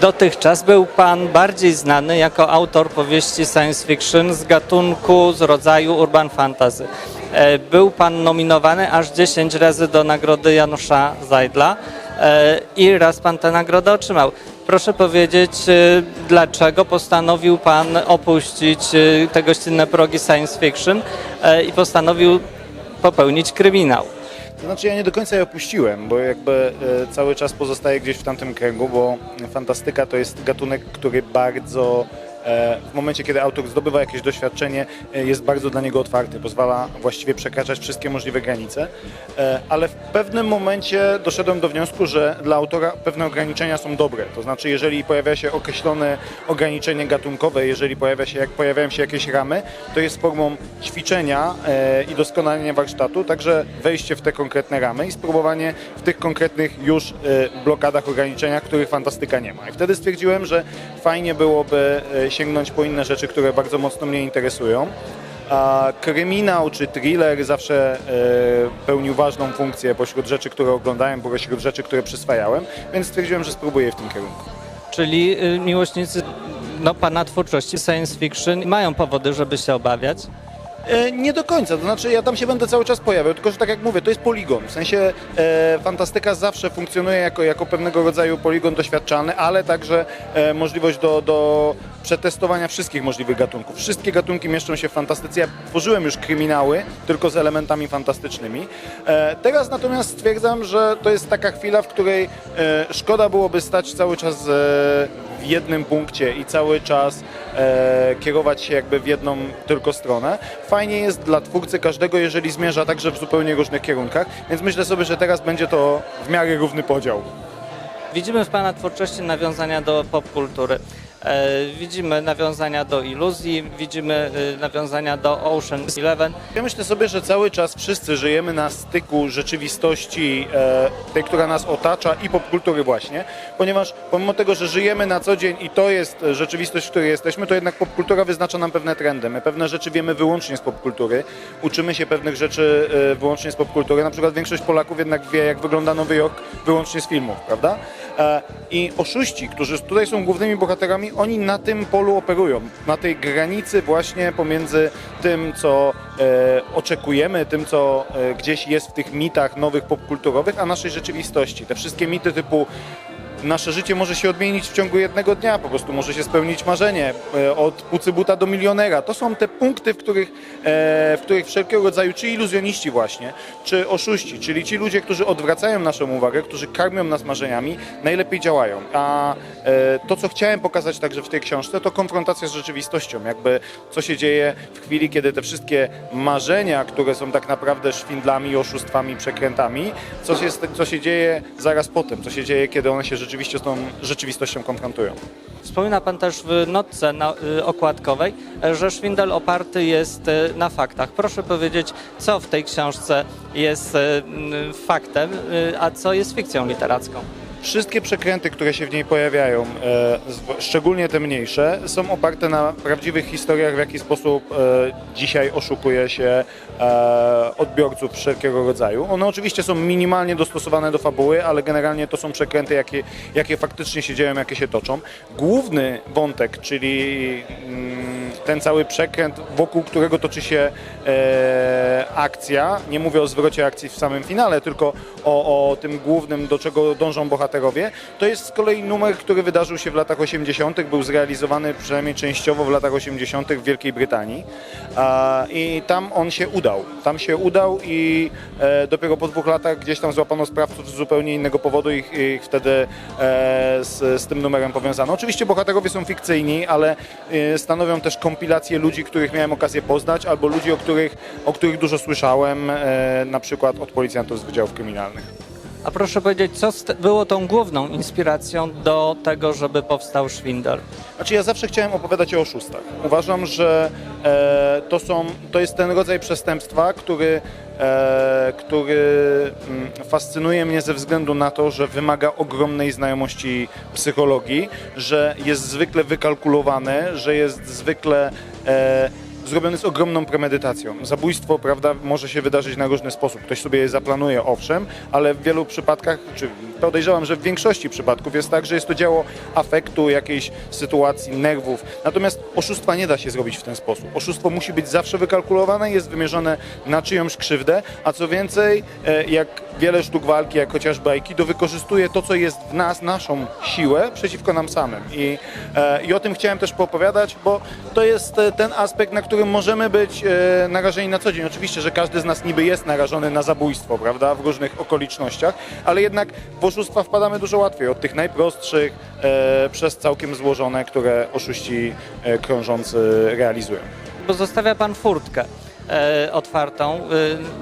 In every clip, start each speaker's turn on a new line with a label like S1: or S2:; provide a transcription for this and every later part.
S1: Dotychczas był Pan bardziej znany jako autor powieści science fiction z gatunku, z rodzaju urban fantasy. E, Był Pan nominowany aż 10 razy do nagrody Janusza Zajdla e, i raz Pan tę nagrodę otrzymał. Proszę powiedzieć, e, dlaczego postanowił Pan opuścić te gościnne progi science fiction i postanowił popełnić kryminał?
S2: Znaczy ja nie do końca je opuściłem, bo jakby e, cały czas pozostaję gdzieś w tamtym kręgu, bo fantastyka to jest gatunek, który bardzo w momencie, kiedy autor zdobywa jakieś doświadczenie, e, jest bardzo dla niego otwarty, pozwala właściwie przekraczać wszystkie możliwe granice, e, ale w pewnym momencie doszedłem do wniosku, że dla autora pewne ograniczenia są dobre. To znaczy, jeżeli pojawia się określone ograniczenie gatunkowe, jeżeli pojawia się, jak pojawiają się jakieś ramy, to jest formą ćwiczenia e, i doskonalenia warsztatu, także wejście w te konkretne ramy i spróbowanie w tych konkretnych już e, blokadach, ograniczeniach, których fantastyka nie ma. I wtedy stwierdziłem, że fajnie byłoby e, sięgnąć po inne rzeczy, które bardzo mocno mnie interesują. A kryminał czy thriller zawsze e, pełnił ważną funkcję pośród rzeczy, które oglądałem, pośród rzeczy, które przyswajałem, więc stwierdziłem, że spróbuję w tym kierunku.
S1: Czyli y, miłośnicy no, Pana twórczości science fiction mają powody, żeby się obawiać.
S2: E, Nie do końca, to znaczy ja tam się będę cały czas pojawiał, tylko że tak jak mówię, to jest poligon. W sensie e, fantastyka zawsze funkcjonuje jako, jako pewnego rodzaju poligon doświadczalny, ale także e, możliwość do, do przetestowania wszystkich możliwych gatunków. Wszystkie gatunki mieszczą się w fantastyce. Ja tworzyłem już kryminały, tylko z elementami fantastycznymi. E, teraz natomiast stwierdzam, że to jest taka chwila, w której e, szkoda byłoby stać cały czas e, w jednym punkcie i cały czas kierować się jakby w jedną tylko stronę. Fajnie jest dla twórcy każdego, jeżeli zmierza także w zupełnie różnych kierunkach, więc myślę sobie, że teraz będzie to w miarę równy podział.
S1: Widzimy w Pana twórczości nawiązania do popkultury. E, widzimy nawiązania do iluzji, widzimy y, nawiązania do Ocean Eleven.
S2: Ja myślę sobie, że cały czas wszyscy żyjemy na styku rzeczywistości, e, tej, która nas otacza i popkultury właśnie, ponieważ pomimo tego, że żyjemy na co dzień i to jest rzeczywistość, w której jesteśmy, to jednak popkultura wyznacza nam pewne trendy. My pewne rzeczy wiemy wyłącznie z popkultury, uczymy się pewnych rzeczy e, wyłącznie z popkultury. Na przykład większość Polaków jednak wie, jak wygląda Nowy Jork wyłącznie z filmów, prawda? E, I oszuści, którzy tutaj są głównymi bohaterami, oni na tym polu operują, na tej granicy właśnie pomiędzy tym, co e, oczekujemy, tym, co e, gdzieś jest w tych mitach nowych popkulturowych, a naszej rzeczywistości. Te wszystkie mity typu nasze życie może się odmienić w ciągu jednego dnia, po prostu może się spełnić marzenie, e, od pucybuta do milionera. To są te punkty, w których, e, w których wszelkiego rodzaju, czy iluzjoniści właśnie, czy oszuści, czyli ci ludzie, którzy odwracają naszą uwagę, którzy karmią nas marzeniami, najlepiej działają. A e, to, co chciałem pokazać także w tej książce, to konfrontacja z rzeczywistością, jakby co się dzieje w chwili, kiedy te wszystkie marzenia, które są tak naprawdę szwindlami, oszustwami, przekrętami, co się, co się dzieje zaraz potem, co się dzieje, kiedy one się rzeczywiście z tą rzeczywistością konfrontują.
S1: Wspomina Pan też w notce na, y, okładkowej, e, że szwindel oparty jest y, na faktach. Proszę powiedzieć, co w tej książce jest y, faktem, y, a co jest fikcją literacką.
S2: Wszystkie przekręty, które się w niej pojawiają, e, szczególnie te mniejsze, są oparte na prawdziwych historiach, w jaki sposób e, dzisiaj oszukuje się e, odbiorców wszelkiego rodzaju. One oczywiście są minimalnie dostosowane do fabuły, ale generalnie to są przekręty, jakie, jakie faktycznie się dzieją, jakie się toczą. Główny wątek, czyli mm, ten cały przekręt, wokół którego toczy się e, akcja, nie mówię o zwrocie akcji w samym finale, tylko o, o tym głównym, do czego dążą bohaterowie, to jest z kolei numer, który wydarzył się w latach 80., był zrealizowany przynajmniej częściowo w latach 80. w Wielkiej Brytanii A, i tam on się udał. Tam się udał i e, dopiero po dwóch latach gdzieś tam złapano sprawców z zupełnie innego powodu i ich, ich wtedy e, z, z tym numerem powiązano. Oczywiście bohaterowie są fikcyjni, ale e, stanowią też kompilację ludzi, których miałem okazję poznać, albo ludzi, o których, o których dużo słyszałem, e, na przykład od policjantów z wydziałów kryminalnych.
S1: A proszę powiedzieć, co było tą główną inspiracją do tego, żeby powstał szwindel?
S2: Znaczy ja zawsze chciałem opowiadać o oszustach. Uważam, że e, to, są, to jest ten rodzaj przestępstwa, który, e, który mm, fascynuje mnie ze względu na to, że wymaga ogromnej znajomości psychologii, że jest zwykle wykalkulowany, że jest zwykle e, zrobiony z ogromną premedytacją. Zabójstwo, prawda, może się wydarzyć na różny sposób. Ktoś sobie je zaplanuje, owszem, ale w wielu przypadkach, czy podejrzewam, że w większości przypadków jest tak, że jest to dzieło afektu, jakiejś sytuacji, nerwów. Natomiast oszustwa nie da się zrobić w ten sposób. Oszustwo musi być zawsze wykalkulowane, jest wymierzone na czyjąś krzywdę, a co więcej, e, jak wiele sztuk walki, jak chociażby Aikido, wykorzystuje to, co jest w nas, naszą siłę przeciwko nam samym. I, e, i o tym chciałem też poopowiadać, bo to jest e, ten aspekt, na którym możemy być e, narażeni na co dzień. Oczywiście, że każdy z nas niby jest narażony na zabójstwo, prawda, w różnych okolicznościach, ale jednak w oszustwa wpadamy dużo łatwiej od tych najprostszych e, przez całkiem złożone, które oszuści e, krążący realizują.
S1: Bo zostawia pan furtkę otwartą e,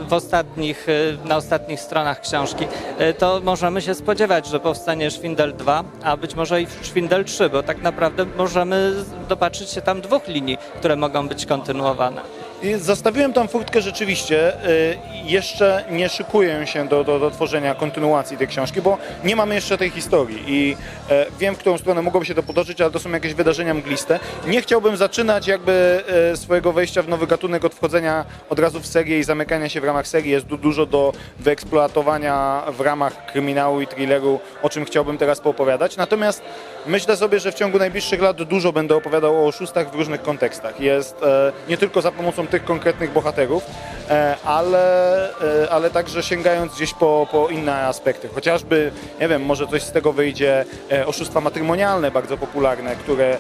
S1: w ostatnich, e, na ostatnich stronach książki, e, to możemy się spodziewać, że powstanie Szwindel 2, a być może i Szwindel 3, bo tak naprawdę możemy dopatrzyć się tam dwóch linii, które mogą być kontynuowane.
S2: Zostawiłem tam furtkę rzeczywiście. y, Jeszcze nie szykuję się do, do, do tworzenia kontynuacji tej książki, bo nie mamy jeszcze tej historii i e, wiem, w którą stronę mogłoby się to potoczyć, ale to są jakieś wydarzenia mgliste. Nie chciałbym zaczynać jakby e, swojego wejścia w nowy gatunek od wchodzenia od razu w serię i zamykania się w ramach serii. Jest tu dużo do wyeksploatowania w ramach kryminału i thrilleru, o czym chciałbym teraz poopowiadać. Natomiast myślę sobie, że w ciągu najbliższych lat dużo będę opowiadał o oszustach w różnych kontekstach. Jest e, nie tylko za pomocą tych konkretnych bohaterów, e, ale, e, ale także sięgając gdzieś po, po inne aspekty. Chociażby, nie wiem, może coś z tego wyjdzie, e, oszustwa matrymonialne, bardzo popularne, które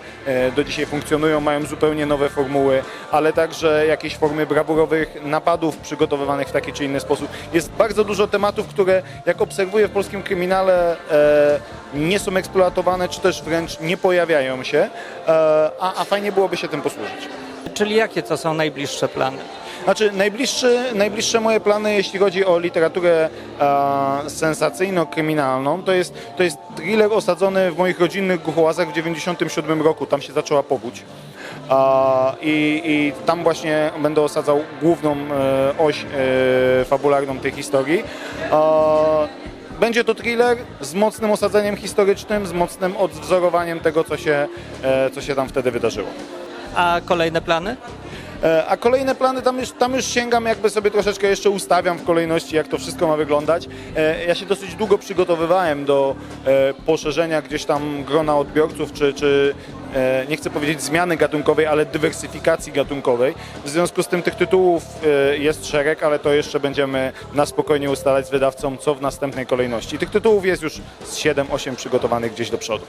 S2: do dzisiaj funkcjonują, mają zupełnie nowe formuły, ale także jakieś formy brawurowych napadów przygotowywanych w taki czy inny sposób. Jest bardzo dużo tematów, które jak obserwuję w polskim kryminale nie są eksploatowane, czy też wręcz nie pojawiają się, a, a fajnie byłoby się tym posłużyć.
S1: Czyli jakie to są najbliższe plany?
S2: Znaczy, najbliższy, najbliższe moje plany, jeśli chodzi o literaturę e, sensacyjno-kryminalną, to jest, to jest thriller osadzony w moich rodzinnych Głuchołazach w 97 roku. Tam się zaczęła powódź. I, I tam właśnie będę osadzał główną e, oś e, fabularną tej historii. Będzie to thriller z mocnym osadzeniem historycznym, z mocnym odwzorowaniem tego, co się, e, co się tam wtedy wydarzyło.
S1: A kolejne plany?
S2: E, A kolejne plany, tam już, tam już sięgam, jakby sobie troszeczkę jeszcze ustawiam w kolejności, jak to wszystko ma wyglądać. E, Ja się dosyć długo przygotowywałem do e, poszerzenia gdzieś tam grona odbiorców, czy, czy nie chcę powiedzieć zmiany gatunkowej, ale dywersyfikacji gatunkowej. W związku z tym tych tytułów jest szereg, ale to jeszcze będziemy na spokojnie ustalać z wydawcą, co w następnej kolejności. Tych tytułów jest już z 7-8 przygotowanych gdzieś do przodu.